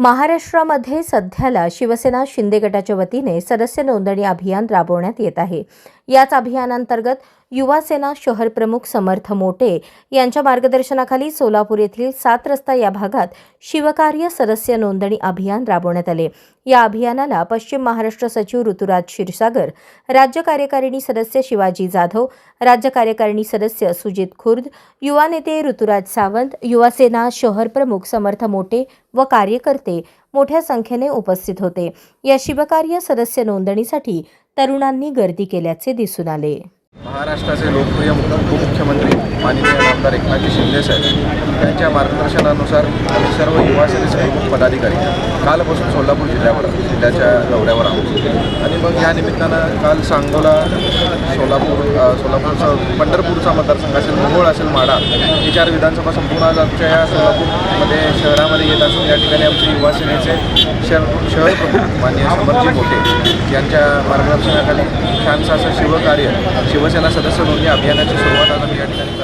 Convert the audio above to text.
महाराष्ट्रामध्ये सध्याला शिवसेना शिंदे गटाच्या वतीने सदस्य नोंदणी अभियान राबवण्यात येत आहे. याच अभियानांतर्गत युवासेना शहर प्रमुख समर्थ मोटे यांच्या मार्गदर्शनाखाली सोलापूर येथील सात रस्ता या भागात शिवकार्य सदस्य नोंदणी अभियान राबवण्यात आले. या अभियानाला पश्चिम महाराष्ट्र सचिव ऋतुराज क्षीरसागर राज्य कार्यकारिणी सदस्य शिवाजी जाधव राज्य कार्यकारिणी सदस्य सुजित खुर्द युवा नेते ऋतुराज सावंत युवासेना शहर प्रमुख समर्थ मोटे व कार्यकर्ते मोठ्या संख्येने उपस्थित होते. या शिवकार्य सदस्य नोंदणीसाठी तरुणांनी गर्दी केल्याचे दिसून आले. महाराष्ट्राचे लोकप्रिय उपमुख्यमंत्री माननीय आमदार एकनाथजी शिंदे साहेब यांच्या मार्गदर्शनानुसार आम्ही सर्व युवा सेनेचे प्रमुख पदाधिकारी कालपासून सोलापूर जिल्ह्यावर जिल्ह्याच्या दौऱ्यावर आहोत. आणि मग या निमित्तानं काल सांगोला सोलापूर सोलापूरचा पंढरपूरचा मतदारसंघ असेल मोहोळ असेल माडा हे चार विधानसभा संपूर्ण आज आमच्या या सोलापूरमध्ये शहरामध्ये येत असून या ठिकाणी आमचे युवा सेनेचे शहर शहर प्रमुख माननीय समरजी मोठे यांच्या मार्गदर्शनाखाली छानसं असं शिवकार्य शिवसेना सदस्य नोंदणी अभियानाची सुरुवात आज या ठिकाणी